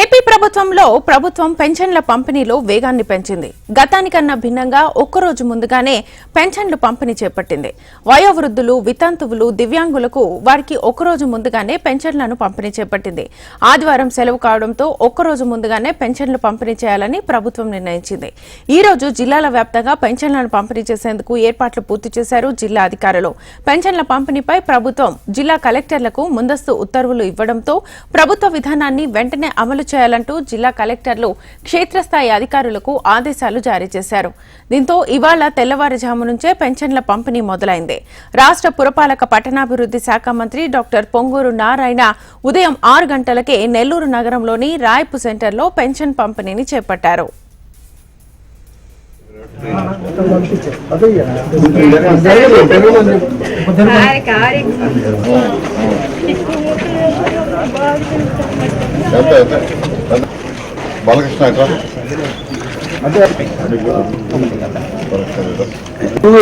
AP ప్రభుత్వంలో ప్రభుత్వం పెన్షన్ల పంపిణీలో వేగాన్ని పెంచింది. గతానికన్నా భిన్నంగా ఒక్కరోజు ముందుగానే పెన్షన్లు పంపిణీ చేపట్టింది. వయోవృద్ధులు వితంతువులు దివ్యాంగులకు వారికి ఒక్కరోజు ముందుగానే పెన్షన్లను పంపిణీ చేపట్టింది. ఆదివారం సెలవు కావడంతో ఒక్కరోజు ముందుగానే పెన్షన్లు పంపిణీ చేయాలని ప్రభుత్వం నిర్ణయించింది. ఈ రోజు జిల్లాల వ్యాప్తంగా పెన్షన్లను పంపిణీ చేసేందుకు ఏర్పాట్లు పూర్తి చేశారు జిల్లా అధికారులు. పెన్షన్ల పంపిణీపై ప్రభుత్వం జిల్లా కలెక్టర్లకు ముందస్తు ఉత్తర్వులు ఇవ్వడంతో ప్రభుత్వ విధానాన్ని వెంటనే అమలు చేయాలంటూ జిల్లా కలెక్టర్లు క్షేత్రస్థాయి అధికారులకు ఆదేశాలు జారీ చేశారు. దీంతో ఇవాళ తెల్లవారుజాము నుంచే పెన్షన్ల పంపిణీ మొదలైంది. రాష్ట్ర పురపాలక పట్టణాభివృద్ధి శాఖ మంత్రి డాక్టర్ పొంగూరు నారాయణ ఉదయం ఆరు గంటలకే నెల్లూరు నగరంలోని రాయపు సెంటర్లో పెన్షన్ పంపిణీని చేపట్టారు. ఎంత ఎంత ఎంత? బాలకృష్ణ ఎట్లా నువ్వు